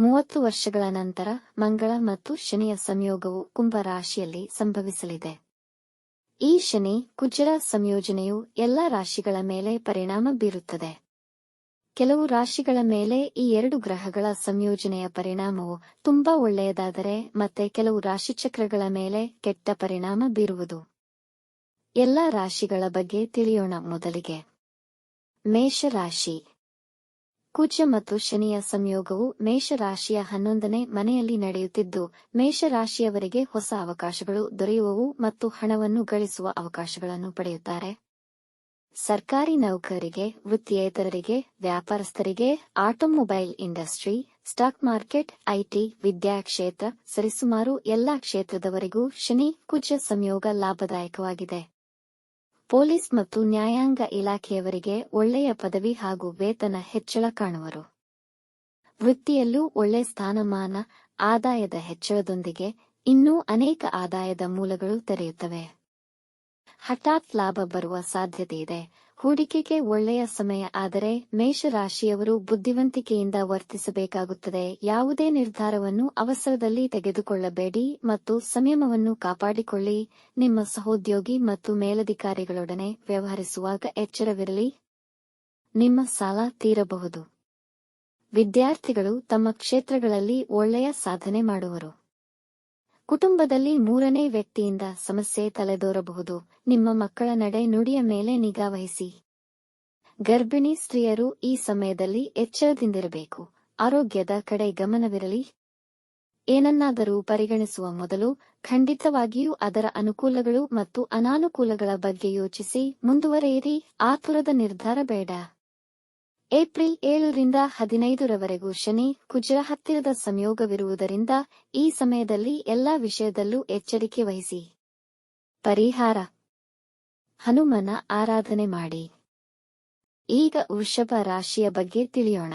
ಮೂವತ್ತು ವರ್ಷಗಳ ನಂತರ ಮಂಗಳ ಮತ್ತು ಶನಿಯ ಸಂಯೋಗವು ಕುಂಭ ರಾಶಿಯಲ್ಲಿ ಸಂಭವಿಸಲಿದೆ. ಈ ಶನಿ ಕುಜರ ಸಂಯೋಜನೆಯು ಎಲ್ಲ ರಾಶಿಗಳ ಮೇಲೆ ಪರಿಣಾಮ ಬೀರುತ್ತದೆ. ಕೆಲವು ರಾಶಿಗಳ ಮೇಲೆ ಈ ಎರಡು ಗ್ರಹಗಳ ಸಂಯೋಜನೆಯ ಪರಿಣಾಮವು ತುಂಬಾ ಒಳ್ಳೆಯದಾದರೆ ಮತ್ತೆ ಕೆಲವು ರಾಶಿಚಕ್ರಗಳ ಮೇಲೆ ಕೆಟ್ಟ ಪರಿಣಾಮ ಬೀರುವುದು. ಎಲ್ಲ ರಾಶಿಗಳ ಬಗ್ಗೆ ತಿಳಿಯೋಣ ಮೊದಲಿಗೆ. ಮೇಷರಾಶಿ ಕುಜ ಮತ್ತು ಶನಿಯ ಸಂಯೋಗವು ಮೇಷರಾಶಿಯ ಹನ್ನೊಂದನೇ ಮನೆಯಲ್ಲಿ ನಡೆಯುತ್ತಿದ್ದು, ಮೇಷರಾಶಿಯವರಿಗೆ ಹೊಸ ಅವಕಾಶಗಳು ದೊರೆಯುವವು ಮತ್ತು ಹಣವನ್ನು ಗಳಿಸುವ ಅವಕಾಶಗಳನ್ನು ಪಡೆಯುತ್ತಾರೆ. ಸರ್ಕಾರಿ ನೌಕರರಿಗೆ ವೃತ್ತಿಯೇತರರಿಗೆ, ವ್ಯಾಪಾರಸ್ಥರಿಗೆ, automobile industry, stock market IT ವಿದ್ಯಾಕ್ಷೇತ್ರ ಸರಿಸುಮಾರು ಎಲ್ಲಾ ಕ್ಷೇತ್ರದವರೆಗೂ ಶನಿ ಕುಜ ಸಂಯೋಗ ಲಾಭದಾಯಕವಾಗಿದೆ. ಪೊಲೀಸ್ ಮತ್ತು ನ್ಯಾಯಾಂಗ ಇಲಾಖೆಯವರಿಗೆ ಒಳ್ಳೆಯ ಪದವಿ ಹಾಗೂ ವೇತನ ಹೆಚ್ಚಳ ಕಾಣುವರು. ವೃತ್ತಿಯಲ್ಲೂ ಒಳ್ಳೆ ಸ್ಥಾನಮಾನ, ಆದಾಯದ ಹೆಚ್ಚಳದೊಂದಿಗೆ ಇನ್ನೂ ಅನೇಕ ಆದಾಯದ ಮೂಲಗಳು ತೆರೆಯುತ್ತವೆ. ಹಠಾತ್ ಲಾಭ ಬರುವ ಸಾಧ್ಯತೆಯಿದೆ ಹೂಡಿಕೆಗೆ ಒಳ್ಳೆಯ ಸಮಯ ಆದರೆ ಮೇಷರಾಶಿಯವರು ಬುದ್ಧಿವಂತಿಕೆಯಿಂದ ವರ್ತಿಸಬೇಕಾಗುತ್ತದೆ. ಯಾವುದೇ ನಿರ್ಧಾರವನ್ನು ಅವಸರದಲ್ಲಿ ತೆಗೆದುಕೊಳ್ಳಬೇಡಿ ಮತ್ತು ಸಂಯಮವನ್ನು ಕಾಪಾಡಿಕೊಳ್ಳಿ. ನಿಮ್ಮ ಸಹೋದ್ಯೋಗಿ ಮತ್ತು ಮೇಲಧಿಕಾರಿಗಳೊಡನೆ ವ್ಯವಹರಿಸುವಾಗ ಎಚ್ಚರವಿರಲಿ. ನಿಮ್ಮ ಸಾಲ ತೀರಬಹುದು. ವಿದ್ಯಾರ್ಥಿಗಳು ತಮ್ಮ ಕ್ಷೇತ್ರಗಳಲ್ಲಿ ಒಳ್ಳೆಯ ಸಾಧನೆ ಮಾಡುವರು. ಕುಟುಂಬದಲ್ಲಿ ಮೂರನೇ ವ್ಯಕ್ತಿಯಿಂದ ಸಮಸ್ಯೆ ತಲೆದೋರಬಹುದು. ನಿಮ್ಮ ಮಕ್ಕಳ ನಡೆ ನುಡಿಯ ಮೇಲೆ ನಿಗಾವಹಿಸಿ ಗರ್ಭಿಣಿ ಸ್ತ್ರೀಯರು ಈ ಸಮಯದಲ್ಲಿ ಎಚ್ಚರದಿಂದಿರಬೇಕು. ಆರೋಗ್ಯದ ಕಡೆ ಗಮನವಿರಲಿ. ಏನನ್ನಾದರೂ ಪರಿಗಣಿಸುವ ಮೊದಲು ಖಂಡಿತವಾಗಿಯೂ ಅದರ ಅನುಕೂಲಗಳು ಮತ್ತು ಅನಾನುಕೂಲಗಳ ಬಗ್ಗೆ ಯೋಚಿಸಿ ಮುಂದುವರೆಯಿರಿ. ಆತುರದ ನಿರ್ಧಾರ ಬೇಡ. ಏಪ್ರಿಲ್ ಏಳರಿಂದ ಹದಿನೈದರವರೆಗೂ ಶನಿ, ಕುಜ ಹತ್ತಿರದ ಸಂಯೋಗವಿರುವುದರಿಂದ ಈ ಸಮಯದಲ್ಲಿ ಎಲ್ಲಾ ವಿಷಯದಲ್ಲೂ ಎಚ್ಚರಿಕೆ ವಹಿಸಿ. ಪರಿಹಾರ. ಹನುಮನ ಆರಾಧನೆ ಮಾಡಿ. ಈಗ ವೃಷಭ ರಾಶಿಯ ಬಗ್ಗೆ ತಿಳಿಯೋಣ.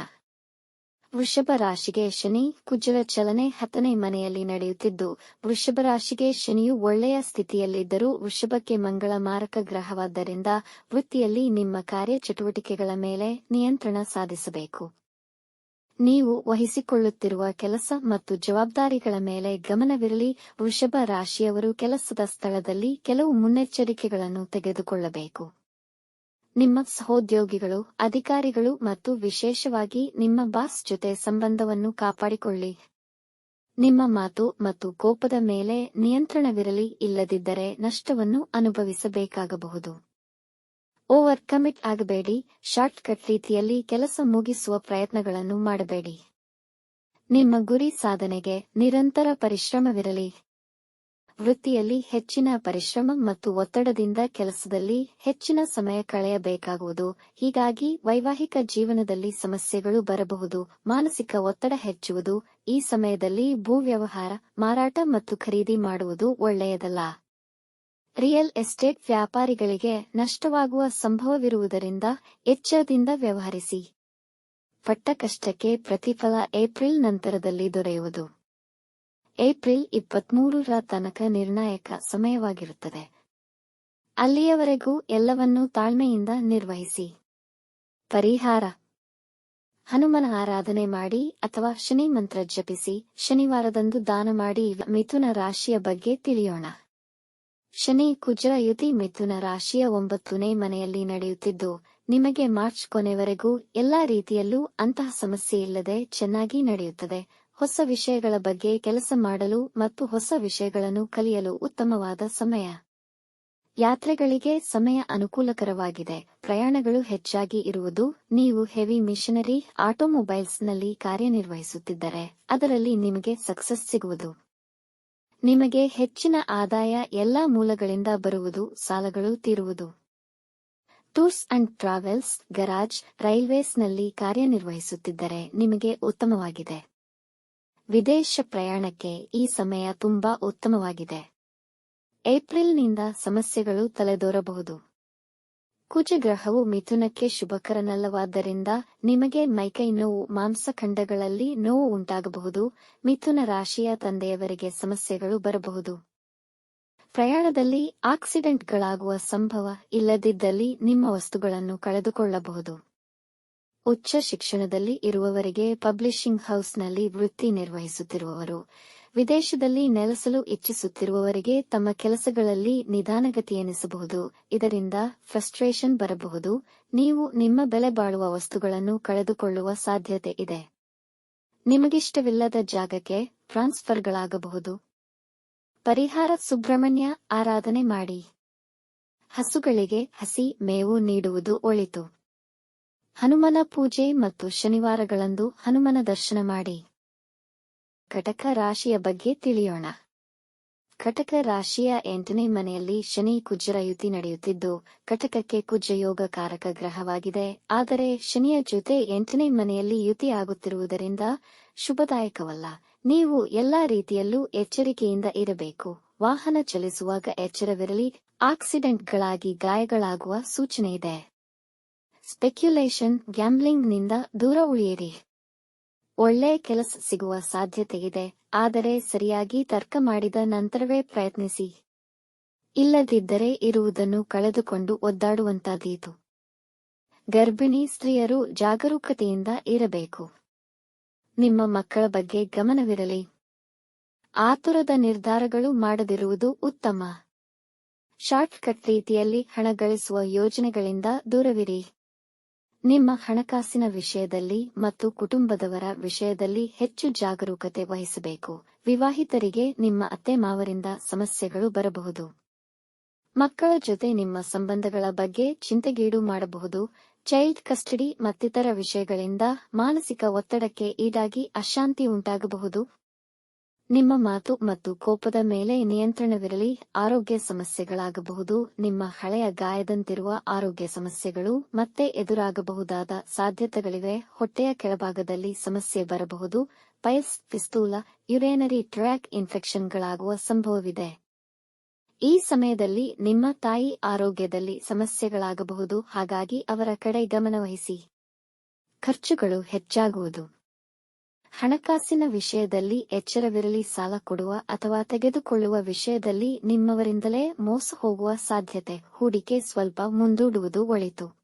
ವೃಷಭ ರಾಶಿಗೆ ಶನಿ ಕುಜರ ಚಲನೆ ಹತ್ತನೇ ಮನೆಯಲ್ಲಿ ನಡೆಯುತ್ತಿದ್ದು, ವೃಷಭ ರಾಶಿಗೆ ಶನಿಯು ಒಳ್ಳೆಯ ಸ್ಥಿತಿಯಲ್ಲಿದ್ದರೂ ವೃಷಭಕ್ಕೆ ಮಂಗಳ ಮಾರಕ ಗ್ರಹವಾದ್ದರಿಂದ ವೃತ್ತಿಯಲ್ಲಿ ನಿಮ್ಮ ಕಾರ್ಯಚಟುವಟಿಕೆಗಳ ಮೇಲೆ ನಿಯಂತ್ರಣ ಸಾಧಿಸಬೇಕು. ನೀವು ವಹಿಸಿಕೊಳ್ಳುತ್ತಿರುವ ಕೆಲಸ ಮತ್ತು ಜವಾಬ್ದಾರಿಗಳ ಮೇಲೆ ಗಮನವಿರಲಿ, ವೃಷಭ ರಾಶಿಯವರು ಕೆಲಸದ ಸ್ಥಳದಲ್ಲಿ ಕೆಲವು ಮುನ್ನೆಚ್ಚರಿಕೆಗಳನ್ನು ತೆಗೆದುಕೊಳ್ಳಬೇಕು. ನಿಮ್ಮ ಸಹೋದ್ಯೋಗಿಗಳು, ಅಧಿಕಾರಿಗಳು ಮತ್ತು ವಿಶೇಷವಾಗಿ ನಿಮ್ಮ ಬಾಸ್ ಜೊತೆ ಸಂಬಂಧವನ್ನು ಕಾಪಾಡಿಕೊಳ್ಳಿ. ನಿಮ್ಮ ಮಾತು ಮತ್ತು ಕೋಪದ ಮೇಲೆ ನಿಯಂತ್ರಣವಿರಲಿ, ಇಲ್ಲದಿದ್ದರೆ ನಷ್ಟವನ್ನು ಅನುಭವಿಸಬೇಕಾಗಬಹುದು. ಓವರ್ ಕಮಿಟ್ ಆಗಬೇಡಿ ಶಾರ್ಟ್ ಕಟ್ ರೀತಿಯಲ್ಲಿ ಕೆಲಸ ಮುಗಿಸುವ ಪ್ರಯತ್ನಗಳನ್ನು ಮಾಡಬೇಡಿ. ನಿಮ್ಮ ಗುರಿ ಸಾಧನೆಗೆ ನಿರಂತರ ಪರಿಶ್ರಮವಿರಲಿ. ವೃತ್ತಿಯಲ್ಲಿ ಹೆಚ್ಚಿನ ಪರಿಶ್ರಮ ಮತ್ತು ಒತ್ತಡದಿಂದ ಕೆಲಸದಲ್ಲಿ ಹೆಚ್ಚಿನ ಸಮಯ ಕಳೆಯಬೇಕಾಗುವುದು. ಹೀಗಾಗಿ ವೈವಾಹಿಕ ಜೀವನದಲ್ಲಿ ಸಮಸ್ಯೆಗಳು ಬರಬಹುದು, ಮಾನಸಿಕ ಒತ್ತಡ ಹೆಚ್ಚುವುದು, ಈ ಸಮಯದಲ್ಲಿ ಭೂ ವ್ಯವಹಾರ ಮಾರಾಟ ಮತ್ತು ಖರೀದಿ ಮಾಡುವುದು ಒಳ್ಳೆಯದಲ್ಲ. ರಿಯಲ್ ಎಸ್ಟೇಟ್ ವ್ಯಾಪಾರಿಗಳಿಗೆ ನಷ್ಟವಾಗುವ ಸಂಭವವಿರುವುದರಿಂದ ಎಚ್ಚರದಿಂದ ವ್ಯವಹರಿಸಿ. ಪಟ್ಟ ಕಷ್ಟಕ್ಕೆ ಪ್ರತಿಫಲ ಏಪ್ರಿಲ್ ನಂತರದಲ್ಲಿ ದೊರೆಯುವುದು. ಏಪ್ರಿಲ್ ಇಪ್ಪತ್ಮೂರರ ತನಕ ನಿರ್ಣಾಯಕ ಸಮಯವಾಗಿರುತ್ತದೆ. ಅಲ್ಲಿಯವರೆಗೂ ಎಲ್ಲವನ್ನೂ ತಾಳ್ಮೆಯಿಂದ ನಿರ್ವಹಿಸಿ. ಪರಿಹಾರ. ಹನುಮನ ಆರಾಧನೆ ಮಾಡಿ ಅಥವಾ ಶನಿ ಮಂತ್ರ ಜಪಿಸಿ, ಶನಿವಾರದಂದು ದಾನ ಮಾಡಿ ಮಿಥುನ ರಾಶಿಯ ಬಗ್ಗೆ ತಿಳಿಯೋಣ. ಶನಿ ಕುಜರ ಯುತಿ ಮಿಥುನ ರಾಶಿಯ ಒಂಬತ್ತನೇ ಮನೆಯಲ್ಲಿ ನಡೆಯುತ್ತಿದ್ದು, ನಿಮಗೆ ಮಾರ್ಚ್ ಕೊನೆವರೆಗೂ ಎಲ್ಲಾ ರೀತಿಯಲ್ಲೂ ಅಂತಹ ಸಮಸ್ಯೆ ಇಲ್ಲದೆ ಚೆನ್ನಾಗಿ ನಡೆಯುತ್ತದೆ. ಹೊಸ ವಿಷಯಗಳ ಬಗ್ಗೆ ಕೆಲಸ ಮಾಡಲು ಮತ್ತು ಹೊಸ ವಿಷಯಗಳನ್ನು ಕಲಿಯಲು ಉತ್ತಮವಾದ ಸಮಯ. ಯಾತ್ರೆಗಳಿಗೆ ಸಮಯ ಅನುಕೂಲಕರವಾಗಿದೆ. ಪ್ರಯಾಣಗಳು ಹೆಚ್ಚಾಗಿ ಇರುವುದು, ನೀವು ಹೆವಿ ಮಿಷನರಿ ಆಟೋಮೊಬೈಲ್ಸ್ನಲ್ಲಿ ಕಾರ್ಯನಿರ್ವಹಿಸುತ್ತಿದ್ದರೆ, ಅದರಲ್ಲಿ ನಿಮಗೆ ಸಕ್ಸಸ್ ಸಿಗುವುದು. ನಿಮಗೆ ಹೆಚ್ಚಿನ ಆದಾಯ ಎಲ್ಲಾ ಮೂಲಗಳಿಂದ ಬರುವುದು, ಸಾಲಗಳು ತೀರುವುದು. ಟೂರ್ಸ್ ಅಂಡ್ ಟ್ರಾವೆಲ್ಸ್, ಗರಾಜ್, ರೈಲ್ವೇಸ್ನಲ್ಲಿ ಕಾರ್ಯನಿರ್ವಹಿಸುತ್ತಿದ್ದರೆ ನಿಮಗೆ ಉತ್ತಮವಾಗಿದೆ. ವಿದೇಶ ಪ್ರಯಾಣಕ್ಕೆ ಈ ಸಮಯ ತುಂಬಾ ಉತ್ತಮವಾಗಿದೆ. ಏಪ್ರಿಲ್ನಿಂದ ಸಮಸ್ಯೆಗಳು ತಲೆದೋರಬಹುದು. ಕುಜಗ್ರಹವು ಮಿಥುನಕ್ಕೆ ಶುಭಕರನಲ್ಲವಾದ್ದರಿಂದ ನಿಮಗೆ ಮೈಕೈ ನೋವು ಮಾಂಸಖಂಡಗಳಲ್ಲಿ ನೋವು ಉಂಟಾಗಬಹುದು, ಮಿಥುನ ರಾಶಿಯ ತಂದೆಯವರಿಗೆ ಸಮಸ್ಯೆಗಳು ಬರಬಹುದು. ಪ್ರಯಾಣದಲ್ಲಿ ಆಕ್ಸಿಡೆಂಟ್ಗಳಾಗುವ ಸಂಭವ ಇಲ್ಲದಿದ್ದಲ್ಲಿ ನಿಮ್ಮ ವಸ್ತುಗಳನ್ನು ಕಳೆದುಕೊಳ್ಳಬಹುದು. ಉಚ್ಚ ಶಿಕ್ಷಣದಲ್ಲಿ ಇರುವವರಿಗೆ ಪಬ್ಲಿಷಿಂಗ್ ಹೌಸ್ನಲ್ಲಿ ವೃತ್ತಿ ನಿರ್ವಹಿಸುತ್ತಿರುವವರು. ವಿದೇಶದಲ್ಲಿ ನೆಲೆಸಲು ಇಚ್ಛಿಸುತ್ತಿರುವವರಿಗೆ ತಮ್ಮ ಕೆಲಸಗಳಲ್ಲಿ ನಿಧಾನಗತಿ ಎನಿಸಬಹುದು ಇದರಿಂದ ಫ್ರಸ್ಟ್ರೇಷನ್ ಬರಬಹುದು. ನೀವು ನಿಮ್ಮ ಬೆಲೆ ಬಾಳುವ ವಸ್ತುಗಳನ್ನು ಕಳೆದುಕೊಳ್ಳುವ ಸಾಧ್ಯತೆ ಇದೆ. ನಿಮಗಿಷ್ಟವಿಲ್ಲದ ಜಾಗಕ್ಕೆ ಟ್ರಾನ್ಸ್ಫರ್ಗಳಾಗಬಹುದು. ಪರಿಹಾರ ಸುಬ್ರಹ್ಮಣ್ಯ ಆರಾಧನೆ ಮಾಡಿ. ಹಸುಗಳಿಗೆ ಹಸಿ ಮೇವು ನೀಡುವುದು ಒಳಿತು. ಹನುಮನ ಪೂಜೆ ಮತ್ತು ಶನಿವಾರಗಳಂದು ಹನುಮನ ದರ್ಶನ ಮಾಡಿ. ಕಟಕ ರಾಶಿಯ ಬಗ್ಗೆ ತಿಳಿಯೋಣ. ಕಟಕ ರಾಶಿಯ ಎಂಟನೇ ಮನೆಯಲ್ಲಿ ಶನಿ ಕುಜರ ಯುತಿ ನಡೆಯುತ್ತಿದ್ದು ಕಟಕಕ್ಕೆ ಕುಜ ಯೋಗ ಕಾರಕ ಗ್ರಹವಾಗಿದೆ. ಆದರೆ ಶನಿಯ ಜೊತೆ ಎಂಟನೇ ಮನೆಯಲ್ಲಿ ಯುತಿ ಆಗುತ್ತಿರುವುದರಿಂದ ಶುಭದಾಯಕವಲ್ಲ. ನೀವು ಎಲ್ಲಾ ರೀತಿಯಲ್ಲೂ ಎಚ್ಚರಿಕೆಯಿಂದ ಇರಬೇಕು. ವಾಹನ ಚಲಿಸುವಾಗ ಎಚ್ಚರವಿರಲಿ. ಆಕ್ಸಿಡೆಂಟ್ಗಳಾಗಿ ಗಾಯಗಳಾಗುವ ಸೂಚನೆ ಇದೆ. ಸ್ಪೆಕ್ಯುಲೇಷನ್ ಗ್ಯಾಂಬ್ಲಿಂಗ್ನಿಂದ ದೂರ ಉಳಿಯಿರಿ. ಒಳ್ಳೆ ಕೆಲಸ ಸಿಗುವ ಸಾಧ್ಯತೆ ಇದೆ, ಆದರೆ ಸರಿಯಾಗಿ ತರ್ಕ ಮಾಡಿದ ನಂತರವೇ ಪ್ರಯತ್ನಿಸಿ. ಇಲ್ಲದಿದ್ದರೆ ಇರುವುದನ್ನು ಕಳೆದುಕೊಂಡು ಒದ್ದಾಡುವಂತಾದೀತು. ಗರ್ಭಿಣಿ ಸ್ತ್ರೀಯರು ಜಾಗರೂಕತೆಯಿಂದ ಇರಬೇಕು. ನಿಮ್ಮ ಮಕ್ಕಳ ಬಗ್ಗೆ ಗಮನವಿರಲಿ. ಆತುರದ ನಿರ್ಧಾರಗಳು ಮಾಡದಿರುವುದು ಉತ್ತಮ. ಶಾರ್ಟ್ಕಟ್ ರೀತಿಯಲ್ಲಿ ಹಣ ಗಳಿಸುವ ಯೋಜನೆಗಳಿಂದ ದೂರವಿರಿ. ನಿಮ್ಮ ಹಣಕಾಸಿನ ವಿಷಯದಲ್ಲಿ ಮತ್ತು ಕುಟುಂಬದವರ ವಿಷಯದಲ್ಲಿ ಹೆಚ್ಚು ಜಾಗರೂಕತೆ ವಹಿಸಬೇಕು. ವಿವಾಹಿತರಿಗೆ ನಿಮ್ಮ ಅತ್ತೆ ಮಾವರಿಂದ ಸಮಸ್ಯೆಗಳು ಬರಬಹುದು. ಮಕ್ಕಳ ಜೊತೆ ನಿಮ್ಮ ಸಂಬಂಧಗಳ ಬಗ್ಗೆ ಚಿಂತೆಗೀಡು ಮಾಡಬಹುದು. ಚೈಲ್ಡ್ ಕಸ್ಟಡಿ ಮತ್ತಿತರ ವಿಷಯಗಳಿಂದ ಮಾನಸಿಕ ಒತ್ತಡಕ್ಕೆ ಈಡಾಗಿ ಅಶಾಂತಿ ಉಂಟಾಗಬಹುದು. ನಿಮ್ಮ ಮಾತು ಮತ್ತು ಕೋಪದ ಮೇಲೆ ನಿಯಂತ್ರಣವಿರಲಿ, ಆರೋಗ್ಯ ಸಮಸ್ಯೆಗಳಾಗಬಹುದು, ನಿಮ್ಮ ಹಳೆಯ ಗಾಯದಂತಿರುವ ಆರೋಗ್ಯ ಸಮಸ್ಯೆಗಳು ಮತ್ತೆ ಎದುರಾಗಬಹುದಾದ ಸಾಧ್ಯತೆಗಳಿವೆ, ಹೊಟ್ಟೆಯ ಕೆಳಭಾಗದಲ್ಲಿ ಸಮಸ್ಯೆ ಬರಬಹುದು, ಪೈಲ್ಸ್, ಪಿಸ್ತೂಲ, ಯುರೇನರಿ ಟ್ರ್ಯಾಕ್ ಇನ್ಫೆಕ್ಷನ್ಗಳಾಗುವ ಸಂಭವವಿದೆ. ಈ ಸಮಯದಲ್ಲಿ ನಿಮ್ಮ ತಾಯಿ ಆರೋಗ್ಯದಲ್ಲಿ ಸಮಸ್ಯೆಗಳಾಗಬಹುದು, ಹಾಗಾಗಿ ಅವರ ಕಡೆ ಗಮನವಹಿಸಿ. ಖರ್ಚುಗಳು ಹೆಚ್ಚಾಗುವುದು. ಹಣಕಾಸಿನ ವಿಷಯದಲ್ಲಿ ಎಚ್ಚರವಿರಲಿ, ಸಾಲ ಕೊಡುವ ಅಥವಾ ತೆಗೆದುಕೊಳ್ಳುವ ವಿಷಯದಲ್ಲಿ ನಿಮ್ಮವರಿಂದಲೇ ಮೋಸ ಹೋಗುವ ಸಾಧ್ಯತೆ. ಹೂಡಿಕೆ ಸ್ವಲ್ಪ ಮುಂದೂಡುವುದು ಒಳಿತು.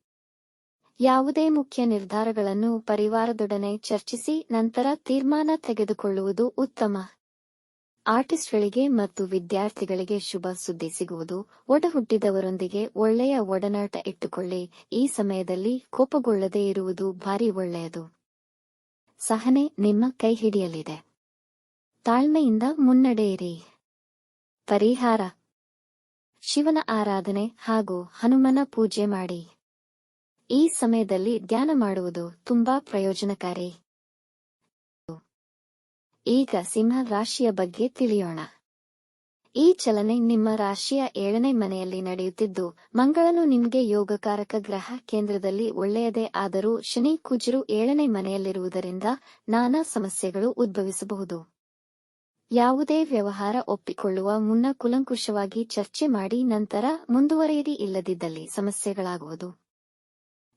ಯಾವುದೇ ಮುಖ್ಯ ನಿರ್ಧಾರಗಳನ್ನು ಪರಿವಾರದೊಡನೆ ಚರ್ಚಿಸಿ, ನಂತರ ತೀರ್ಮಾನ ತೆಗೆದುಕೊಳ್ಳುವುದು ಉತ್ತಮ. ಆರ್ಟಿಸ್ಟ್ಗಳಿಗೆ ಮತ್ತು ವಿದ್ಯಾರ್ಥಿಗಳಿಗೆ ಶುಭ ಸುದ್ದಿ ಸಿಗುವುದು. ಒಡಹುಟ್ಟಿದವರೊಂದಿಗೆ ಒಳ್ಳೆಯ ಒಡನಾಟ ಇಟ್ಟುಕೊಳ್ಳಿ. ಈ ಸಮಯದಲ್ಲಿ ಕೋಪಗೊಳ್ಳದೇ ಇರುವುದು ಭಾರಿ ಒಳ್ಳೆಯದು. ಸಹನೆ ನಿಮ್ಮ ಕೈ ಹಿಡಿಯಲಿದೆ. ತಾಳ್ಮೆಯಿಂದ ಮುನ್ನಡೆಯಿರಿ. ಪರಿಹಾರ. ಶಿವನ ಆರಾಧನೆ ಹಾಗೂ ಹನುಮನ ಪೂಜೆ ಮಾಡಿ. ಈ ಸಮಯದಲ್ಲಿ ಧ್ಯಾನ ಮಾಡುವುದು ತುಂಬಾ ಪ್ರಯೋಜನಕಾರಿ. ಈಗ ಸಿಂಹ ರಾಶಿಯ ಬಗ್ಗೆ ತಿಳಿಯೋಣ. ಈ ಚಲನೆ ನಿಮ್ಮ ರಾಶಿಯ ಏಳನೇ ಮನೆಯಲ್ಲಿ ನಡೆಯುತ್ತಿದ್ದು, ಮಂಗಳನು ನಿಮಗೆ ಯೋಗಕಾರಕ ಗ್ರಹ ಕೇಂದ್ರದಲ್ಲಿ ಒಳ್ಳೆಯದೇ ಆದರೂ ಶನಿ ಕುಜರು ಏಳನೇ ಮನೆಯಲ್ಲಿರುವುದರಿಂದ ನಾನಾ ಸಮಸ್ಯೆಗಳು ಉದ್ಭವಿಸಬಹುದು. ಯಾವುದೇ ವ್ಯವಹಾರ ಒಪ್ಪಿಕೊಳ್ಳುವ ಮುನ್ನ ಕುಲಂಕುಷವಾಗಿ ಚರ್ಚೆ ಮಾಡಿ ನಂತರ ಮುಂದುವರೆಯದಿ ಇಲ್ಲದಿದ್ದಲ್ಲಿ ಸಮಸ್ಯೆಗಳಾಗುವುದು.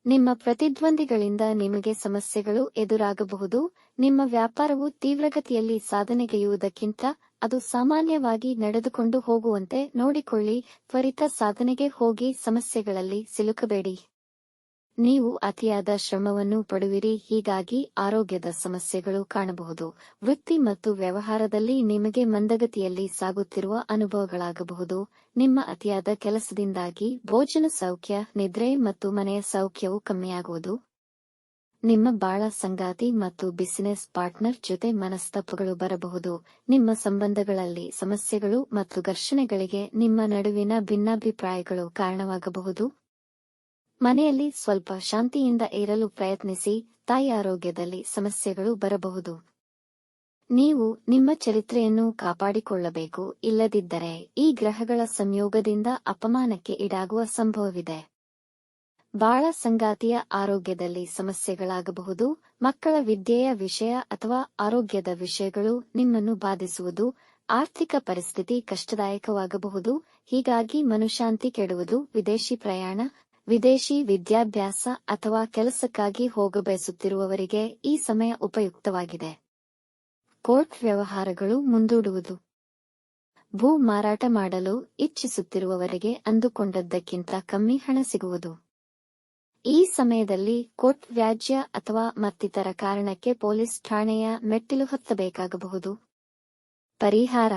ನಿಮ್ಮ ಪ್ರತಿದ್ವಂದಿಗಳಿಂದ ನಿಮಗೆ ಸಮಸ್ಯೆಗಳು ಎದುರಾಗಬಹುದು. ನಿಮ್ಮ ವ್ಯಾಪಾರವು ತೀವ್ರಗತಿಯಲ್ಲಿ ಸಾಧನೆಗೆಯುವುದಕ್ಕಿಂತ ಅದು ಸಾಮಾನ್ಯವಾಗಿ ನಡೆದುಕೊಂಡು ಹೋಗುವಂತೆ ನೋಡಿಕೊಳ್ಳಿ. ತ್ವರಿತ ಸಾಧನೆಗೆ ಹೋಗಿ ಸಮಸ್ಯೆಗಳಲ್ಲಿ ಸಿಲುಕಬೇಡಿ. ನೀವು ಅತಿಯಾದ ಶ್ರಮವನ್ನು ಪಡುವಿರಿ, ಹೀಗಾಗಿ ಆರೋಗ್ಯದ ಸಮಸ್ಯೆಗಳು ಕಾಣಬಹುದು. ವೃತ್ತಿ ಮತ್ತು ವ್ಯವಹಾರದಲ್ಲಿ ನಿಮಗೆ ಮಂದಗತಿಯಲ್ಲಿ ಸಾಗುತ್ತಿರುವ ಅನುಭವಗಳಾಗಬಹುದು. ನಿಮ್ಮ ಅತಿಯಾದ ಕೆಲಸದಿಂದಾಗಿ ಭೋಜನ ಸೌಖ್ಯ, ನಿದ್ರೆ ಮತ್ತು ಮನೆಯ ಸೌಖ್ಯವು ಕಮ್ಮಿಯಾಗುವುದು. ನಿಮ್ಮ ಬಾಳ ಸಂಗಾತಿ ಮತ್ತು ಬಿಸಿನೆಸ್ ಪಾರ್ಟ್ನರ್ ಜೊತೆ ಮನಸ್ತಾಪಗಳು ಬರಬಹುದು. ನಿಮ್ಮ ಸಂಬಂಧಗಳಲ್ಲಿ ಸಮಸ್ಯೆಗಳು ಮತ್ತು ಘರ್ಷಣೆಗಳಿಗೆ ನಿಮ್ಮ ನಡುವಿನ ಭಿನ್ನಾಭಿಪ್ರಾಯಗಳು ಕಾರಣವಾಗಬಹುದು. ಮನೆಯಲ್ಲಿ ಸ್ವಲ್ಪ ಶಾಂತಿಯಿಂದ ಇರಲು ಪ್ರಯತ್ನಿಸಿ, ತಾಯಿ ಆರೋಗ್ಯದಲ್ಲಿ ಸಮಸ್ಯೆಗಳು ಬರಬಹುದು. ನೀವು ನಿಮ್ಮ ಚರಿತ್ರೆಯನ್ನು ಕಾಪಾಡಿಕೊಳ್ಳಬೇಕು, ಇಲ್ಲದಿದ್ದರೆ ಈ ಗ್ರಹಗಳ ಸಂಯೋಗದಿಂದ ಅಪಮಾನಕ್ಕೆ ಈಡಾಗುವ ಸಂಭವವಿದೆ. ಬಾಳ ಸಂಗಾತಿಯ ಆರೋಗ್ಯದಲ್ಲಿ ಸಮಸ್ಯೆಗಳಾಗಬಹುದು, ಮಕ್ಕಳ ವಿದ್ಯೆಯ ವಿಷಯ ಅಥವಾ ಆರೋಗ್ಯದ ವಿಷಯಗಳು ನಿಮ್ಮನ್ನು ಬಾಧಿಸುವುದು, ಆರ್ಥಿಕ ಪರಿಸ್ಥಿತಿ ಕಷ್ಟದಾಯಕವಾಗಬಹುದು, ಹೀಗಾಗಿ ಮನುಶಾಂತಿ ಕೆಡುವುದು, ವಿದೇಶಿ ಪ್ರಯಾಣ ವಿದೇಶಿ ವಿದ್ಯಾಭ್ಯಾಸ ಅಥವಾ ಕೆಲಸಕ್ಕಾಗಿ ಹೋಗಬಯಸುತ್ತಿರುವವರಿಗೆ ಈ ಸಮಯ ಉಪಯುಕ್ತವಾಗಿದೆ. ಕೋರ್ಟ್ ವ್ಯವಹಾರಗಳು ಮುಂದೂಡುವುದು. ಭೂ ಮಾರಾಟ ಮಾಡಲು ಇಚ್ಛಿಸುತ್ತಿರುವವರಿಗೆ ಅಂದುಕೊಂಡದ್ದಕ್ಕಿಂತ ಕಮ್ಮಿ ಹಣ ಸಿಗುವುದು. ಈ ಸಮಯದಲ್ಲಿ ಕೋರ್ಟ್ ವ್ಯಾಜ್ಯ ಅಥವಾ ಮತ್ತಿತರ ಕಾರಣಕ್ಕೆ ಪೊಲೀಸ್ ಠಾಣೆಯ ಮೆಟ್ಟಿಲು ಹತ್ತಬೇಕಾಗಬಹುದು. ಪರಿಹಾರ.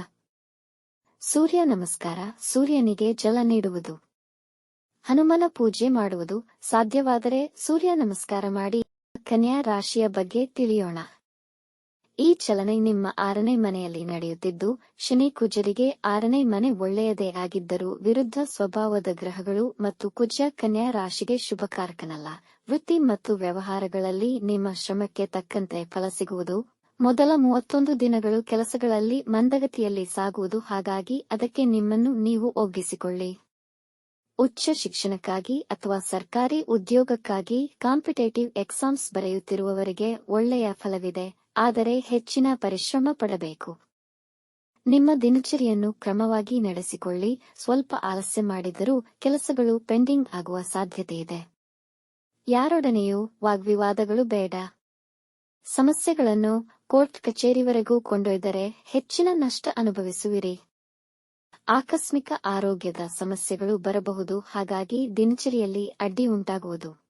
ಸೂರ್ಯ ನಮಸ್ಕಾರ. ಸೂರ್ಯನಿಗೆ ಜಲ ನೀಡುವುದು. ಹನುಮನ ಪೂಜೆ ಮಾಡುವುದು ಸಾಧ್ಯವಾದರೆ ಸೂರ್ಯ ನಮಸ್ಕಾರ ಮಾಡಿ ಕನ್ಯಾ ರಾಶಿಯ ಬಗ್ಗೆ ತಿಳಿಯೋಣ. ಈ ಚಲನೆ ನಿಮ್ಮ ಆರನೇ ಮನೆಯಲ್ಲಿ ನಡೆಯುತ್ತಿದ್ದು, ಶನಿ ಕುಜರಿಗೆ ಆರನೇ ಮನೆ ಒಳ್ಳೆಯದೇ ಆಗಿದ್ದರೂ ವಿರುದ್ಧ ಸ್ವಭಾವದ ಗ್ರಹಗಳು ಮತ್ತು ಕುಜ ಕನ್ಯಾ ರಾಶಿಗೆ ಶುಭಕಾರಕನಲ್ಲ ವೃತ್ತಿ ಮತ್ತು ವ್ಯವಹಾರಗಳಲ್ಲಿ ನಿಮ್ಮ ಶ್ರಮಕ್ಕೆ ತಕ್ಕಂತೆ ಫಲ ಸಿಗುವುದು. ಮೊದಲ ಮೂವತ್ತೊಂದು ದಿನಗಳು ಕೆಲಸಗಳಲ್ಲಿ ಮಂದಗತಿಯಲ್ಲಿ ಸಾಗುವುದು. ಹಾಗಾಗಿ ಅದಕ್ಕೆ ನಿಮ್ಮನ್ನು ನೀವು ಒಗ್ಗಿಸಿಕೊಳ್ಳಿ. ಉಚ್ಚ ಶಿಕ್ಷಣಕ್ಕಾಗಿ ಅಥವಾ ಸರ್ಕಾರಿ ಉದ್ಯೋಗಕ್ಕಾಗಿ ಕಾಂಪಿಟೇಟಿವ್ ಎಕ್ಸಾಮ್ಸ್ ಬರೆಯುತ್ತಿರುವವರಿಗೆ ಒಳ್ಳೆಯ ಫಲವಿದೆ, ಆದರೆ ಹೆಚ್ಚಿನ ಪರಿಶ್ರಮ ಪಡಬೇಕು. ನಿಮ್ಮ ದಿನಚರಿಯನ್ನು ಕ್ರಮವಾಗಿ ನಡೆಸಿಕೊಳ್ಳಿ, ಸ್ವಲ್ಪ ಆಲಸ್ಯ ಮಾಡಿದರೂ ಕೆಲಸಗಳು ಪೆಂಡಿಂಗ್ ಆಗುವ ಸಾಧ್ಯತೆಯಿದೆ ಯಾರೊಡನೆಯೂ ವಾಗ್ವಿವಾದಗಳು ಬೇಡ. ಸಮಸ್ಯೆಗಳನ್ನು ಕೋರ್ಟ್ ಕಚೇರಿವರೆಗೂ ಕೊಂಡೊಯ್ದರೆ ಹೆಚ್ಚಿನ ನಷ್ಟ ಅನುಭವಿಸುವಿರಿ. ಆಕಸ್ಮಿಕ ಆರೋಗ್ಯದ ಸಮಸ್ಯೆಗಳು ಬರಬಹುದು, ಹಾಗಾಗಿ ದಿನಚರಿಯಲ್ಲಿ ಅಡ್ಡಿ ಉಂಟಾಗುವುದು.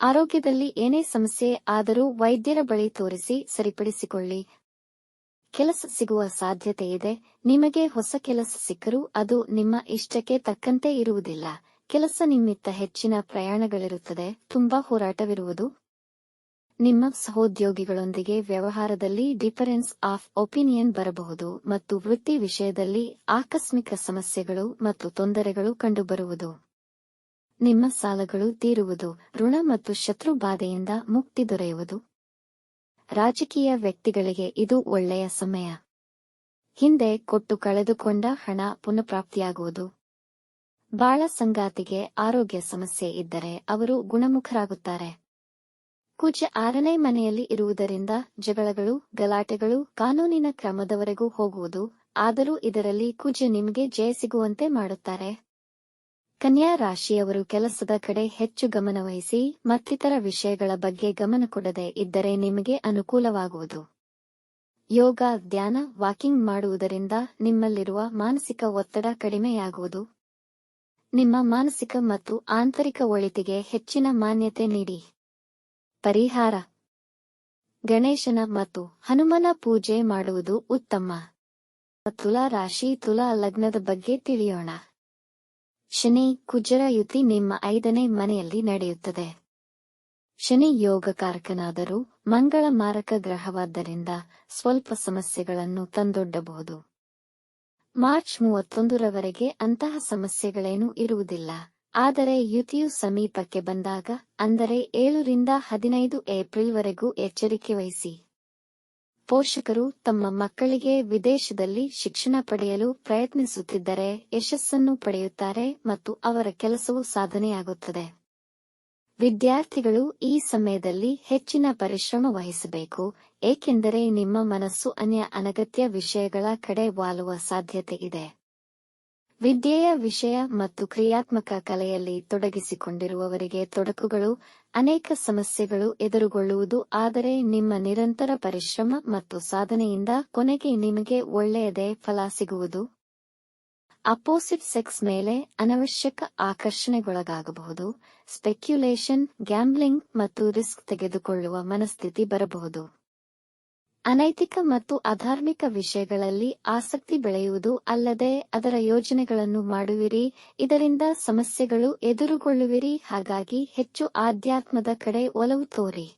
ಆರೋಗ್ಯದಲ್ಲಿ ಏನೇ ಸಮಸ್ಯೆ ಆದರೂ ವೈದ್ಯರ ಬಳಿ ತೋರಿಸಿ ಸರಿಪಡಿಸಿಕೊಳ್ಳಿ. ಕೆಲಸ ಸಿಗುವ ಸಾಧ್ಯತೆ ಇದೆ. ನಿಮಗೆ ಹೊಸ ಕೆಲಸ ಸಿಕ್ಕರೂ ಅದು ನಿಮ್ಮ ಇಷ್ಟಕ್ಕೆ ತಕ್ಕಂತೆ ಇರುವುದಿಲ್ಲ. ಕೆಲಸ ನಿಮಿತ್ತ ಹೆಚ್ಚಿನ ಪ್ರಯಾಣಗಳಿರುತ್ತದೆ. ತುಂಬಾ ಹೋರಾಟವಿರುವುದು. ನಿಮ್ಮ ಸಹೋದ್ಯೋಗಿಗಳೊಂದಿಗೆ ವ್ಯವಹಾರದಲ್ಲಿ ಡಿಫರೆನ್ಸ್ ಆಫ್ ಒಪಿನಿಯನ್ ಬರಬಹುದು ಮತ್ತು ವೃತ್ತಿ ವಿಷಯದಲ್ಲಿ ಆಕಸ್ಮಿಕ ಸಮಸ್ಯೆಗಳು ಮತ್ತು ತೊಂದರೆಗಳು ಕಂಡುಬರುವುದು. ನಿಮ್ಮ ಸಾಲಗಳು ತೀರುವುದು, ಋಣ ಮತ್ತು ಶತ್ರು ಬಾಧೆಯಿಂದ ಮುಕ್ತಿ ದೊರೆಯುವುದು. ರಾಜಕೀಯ ವ್ಯಕ್ತಿಗಳಿಗೆ ಇದು ಒಳ್ಳೆಯ ಸಮಯ. ಹಿಂದೆ ಕೊಟ್ಟು ಕಳೆದುಕೊಂಡ ಹಣ ಪುನಃಪ್ರಾಪ್ತಿಯಾಗುವುದು. ಬಾಳ ಸಂಗಾತಿಗೆ ಆರೋಗ್ಯ ಸಮಸ್ಯೆ ಇದ್ದರೆ ಅವರು ಗುಣಮುಖರಾಗುತ್ತಾರೆ. ಕುಜ ಆರನೇ ಮನೆಯಲ್ಲಿ ಇರುವುದರಿಂದ ಜಗಳಗಳು, ಗಲಾಟೆಗಳು ಕಾನೂನಿನ ಕ್ರಮದವರೆಗೂ ಹೋಗುವುದು, ಆದರೂ ಇದರಲ್ಲಿ ಕುಜ ನಿಮಗೆ ಜಯ ಸಿಗುವಂತೆ ಮಾಡುತ್ತಾರೆ. ಕನ್ಯಾ ರಾಶಿಯವರು ಕೆಲಸದ ಕಡೆ ಹೆಚ್ಚು ಗಮನವಹಿಸಿ ಮತ್ತಿತರ ವಿಷಯಗಳ ಬಗ್ಗೆ ಗಮನ ಕೊಡದೆ ಇದ್ದರೆ ನಿಮಗೆ ಅನುಕೂಲವಾಗುವುದು. ಯೋಗ, ಧ್ಯಾನ, ವಾಕಿಂಗ್ ಮಾಡುವುದರಿಂದ ನಿಮ್ಮಲ್ಲಿರುವ ಮಾನಸಿಕ ಒತ್ತಡ ಕಡಿಮೆಯಾಗುವುದು. ನಿಮ್ಮ ಮಾನಸಿಕ ಮತ್ತು ಆಂತರಿಕ ಒಳಿತಿಗೆ ಹೆಚ್ಚಿನ ಮಾನ್ಯತೆ ನೀಡಿ. ಪರಿಹಾರ. ಗಣೇಶನ ಮತ್ತು ಹನುಮನ ಪೂಜೆ ಮಾಡುವುದು ಉತ್ತಮ. ತುಲಾ ರಾಶಿ, ತುಲಾ ಲಗ್ನದ ಬಗ್ಗೆ ತಿಳಿಯೋಣ. ಶನಿ ಕುಜರ ಯುತಿ ನಿಮ್ಮ ಐದನೇ ಮನೆಯಲ್ಲಿ ನಡೆಯುತ್ತದೆ. ಶನಿ ಯೋಗ ಕಾರಕನಾದರೂ ಮಂಗಳ ಮಾರಕ ಗ್ರಹವಾದ್ದರಿಂದ ಸ್ವಲ್ಪ ಸಮಸ್ಯೆಗಳನ್ನು ತಂದೊಡ್ಡಬಹುದು. ಮಾರ್ಚ್ ಮೂವತ್ತೊಂದರವರೆಗೆ ಅಂತಹ ಸಮಸ್ಯೆಗಳೇನೂ ಇರುವುದಿಲ್ಲ. ಆದರೆ ಯುತಿಯು ಸಮೀಪಕ್ಕೆ ಬಂದಾಗ, ಅಂದರೆ ಏಳರಿಂದ ಹದಿನೈದು ಏಪ್ರಿಲ್ವರೆಗೂ ಎಚ್ಚರಿಕೆ ವಹಿಸಿ. ಪೋಷಕರು ತಮ್ಮ ಮಕ್ಕಳಿಗೆ ವಿದೇಶದಲ್ಲಿ ಶಿಕ್ಷಣ ಪಡೆಯಲು ಪ್ರಯತ್ನಿಸುತ್ತಿದ್ದರೆ ಯಶಸ್ಸನ್ನು ಪಡೆಯುತ್ತಾರೆ ಮತ್ತು ಅವರ ಕೆಲಸವು ಸಾಧನೆಯಾಗುತ್ತದೆ. ವಿದ್ಯಾರ್ಥಿಗಳು ಈ ಸಮಯದಲ್ಲಿ ಹೆಚ್ಚಿನ ಪರಿಶ್ರಮ ವಹಿಸಬೇಕು, ಏಕೆಂದರೆ ನಿಮ್ಮ ಮನಸ್ಸು ಅನ್ಯ ಅನಗತ್ಯ ವಿಷಯಗಳ ಕಡೆ ವಾಲುವ ಸಾಧ್ಯತೆ ಇದೆ. ವಿದ್ಯೆಯ ವಿಷಯ ಮತ್ತು ಕ್ರಿಯಾತ್ಮಕ ಕಲೆಯಲ್ಲಿ ತೊಡಗಿಸಿಕೊಂಡಿರುವವರಿಗೆ ತೊಡಕುಗಳು, ಅನೇಕ ಸಮಸ್ಯೆಗಳು ಎದುರುಗೊಳ್ಳುವುದು, ಆದರೆ ನಿಮ್ಮ ನಿರಂತರ ಪರಿಶ್ರಮ ಮತ್ತು ಸಾಧನೆಯಿಂದ ಕೊನೆಗೆ ನಿಮಗೆ ಒಳ್ಳೆಯದೇ ಫಲ ಸಿಗುವುದು. ಅಪೋಸಿಟ್ ಸೆಕ್ಸ್ ಮೇಲೆ ಅನವಶ್ಯಕ ಆಕರ್ಷಣೆಗೊಳಗಾಗಬಹುದು, ಸ್ಪೆಕ್ಯುಲೇಷನ್, ಗ್ಯಾಂಬ್ಲಿಂಗ್ ಮತ್ತು ರಿಸ್ಕ್ ತೆಗೆದುಕೊಳ್ಳುವ ಮನಸ್ಥಿತಿ ಬರಬಹುದು. ಅನೈತಿಕ ಮತ್ತು ಅಧಾರ್ಮಿಕ ವಿಷಯಗಳಲ್ಲಿ ಆಸಕ್ತಿ ಬೆಳೆಯುವುದು ಅಲ್ಲದೆ ಅದರ ಯೋಜನೆಗಳನ್ನು ಮಾಡುವಿರಿ, ಇದರಿಂದ ಸಮಸ್ಯೆಗಳು ಎದುರುಗೊಳ್ಳುವಿರಿ. ಹಾಗಾಗಿ ಹೆಚ್ಚು ಆಧ್ಯಾತ್ಮದ ಕಡೆ ಒಲವು ತೋರಿ.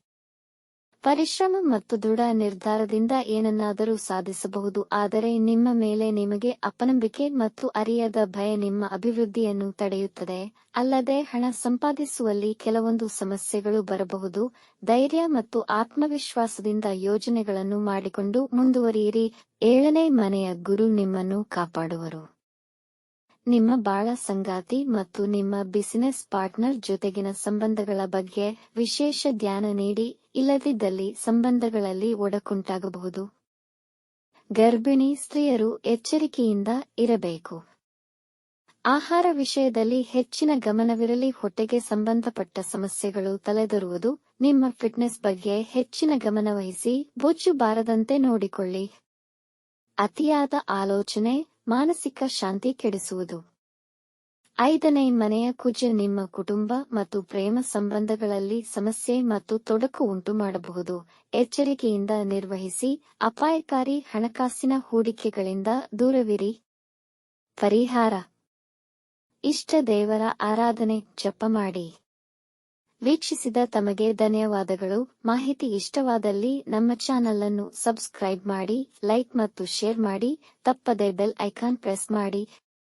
ಪರಿಶ್ರಮ ಮತ್ತು ದೃಢ ನಿರ್ಧಾರದಿಂದ ಏನನ್ನಾದರೂ ಸಾಧಿಸಬಹುದು, ಆದರೆ ನಿಮ್ಮ ಮೇಲೆ ನಿಮಗೆ ಅಪನಂಬಿಕೆ ಮತ್ತು ಅರಿಯದ ಭಯ ನಿಮ್ಮ ಅಭಿವೃದ್ಧಿಯನ್ನು ತಡೆಯುತ್ತದೆ. ಅಲ್ಲದೆ ಹಣ ಸಂಪಾದಿಸುವಲ್ಲಿ ಕೆಲವೊಂದು ಸಮಸ್ಯೆಗಳು ಬರಬಹುದು. ಧೈರ್ಯ ಮತ್ತು ಆತ್ಮವಿಶ್ವಾಸದಿಂದ ಯೋಜನೆಗಳನ್ನು ಮಾಡಿಕೊಂಡು ಮುಂದುವರಿಯಿರಿ. ಏಳನೇ ಮನೆಯ ಗುರು ನಿಮ್ಮನ್ನು ಕಾಪಾಡುವರು. ನಿಮ್ಮ ಬಾಳ ಸಂಗಾತಿ ಮತ್ತು ನಿಮ್ಮ ಬಿಸಿನೆಸ್ ಪಾರ್ಟ್ನರ್ ಜೊತೆಗಿನ ಸಂಬಂಧಗಳ ಬಗ್ಗೆ ವಿಶೇಷ ಧ್ಯಾನ ನೀಡಿ. ಇಲ್ಲದಿದ್ದಲ್ಲಿ ಸಂಬಂಧಗಳಲ್ಲಿ ಒಡಕುಂಟಾಗಬಹುದು. ಗರ್ಭಿಣಿ ಸ್ತ್ರೀಯರು ಎಚ್ಚರಿಕೆಯಿಂದ ಇರಬೇಕು. ಆಹಾರ ವಿಷಯದಲ್ಲಿ ಹೆಚ್ಚಿನ ಗಮನವಿರಲಿ. ಹೊಟ್ಟೆಗೆ ಸಂಬಂಧಪಟ್ಟ ಸಮಸ್ಯೆಗಳು ತಲೆದರುವುದು. ನಿಮ್ಮ ಫಿಟ್ನೆಸ್ ಬಗ್ಗೆ ಹೆಚ್ಚಿನ ಗಮನವಹಿಸಿ ಬೊಜ್ಜು ಬಾರದಂತೆ ನೋಡಿಕೊಳ್ಳಿ. ಅತಿಯಾದ ಆಲೋಚನೆ, ಮಾನಸಿಕ ಶಾಂತಿ ಕೆಡಿಸುವುದು. ಐದನೇ ಮನೆಯ ಕುಜ ನಿಮ್ಮ ಕುಟುಂಬ ಮತ್ತು ಪ್ರೇಮ ಸಂಬಂಧಗಳಲ್ಲಿ ಸಮಸ್ಯೆ ಮತ್ತು ತೊಡಕು ಉಂಟು ಮಾಡಬಹುದು ಎಚ್ಚರಿಕೆಯಿಂದ ನಿರ್ವಹಿಸಿ, ಅಪಾಯಕಾರಿ ಹಣಕಾಸಿನ ಹೂಡಿಕೆಗಳಿಂದ ದೂರವಿರಿ. ಪರಿಹಾರ. ಇಷ್ಟ ದೇವರ ಆರಾಧನೆ, ಜಪ ಮಾಡಿ. ವೀಕ್ಷಿಸಿದ ತಮಗೆ ಧನ್ಯವಾದಗಳು. ಮಾಹಿತಿ ಇಷ್ಟವಾದಲ್ಲಿ ನಮ್ಮ ಚಾನಲ್ ಅನ್ನು ಸಬ್ಸ್ಕ್ರೈಬ್ ಮಾಡಿ, ಲೈಕ್ ಮತ್ತು ಶೇರ್ ಮಾಡಿ. ತಪ್ಪದೆ ಬೆಲ್ ಐಕಾನ್ ಪ್ರೆಸ್ ಮಾಡಿ.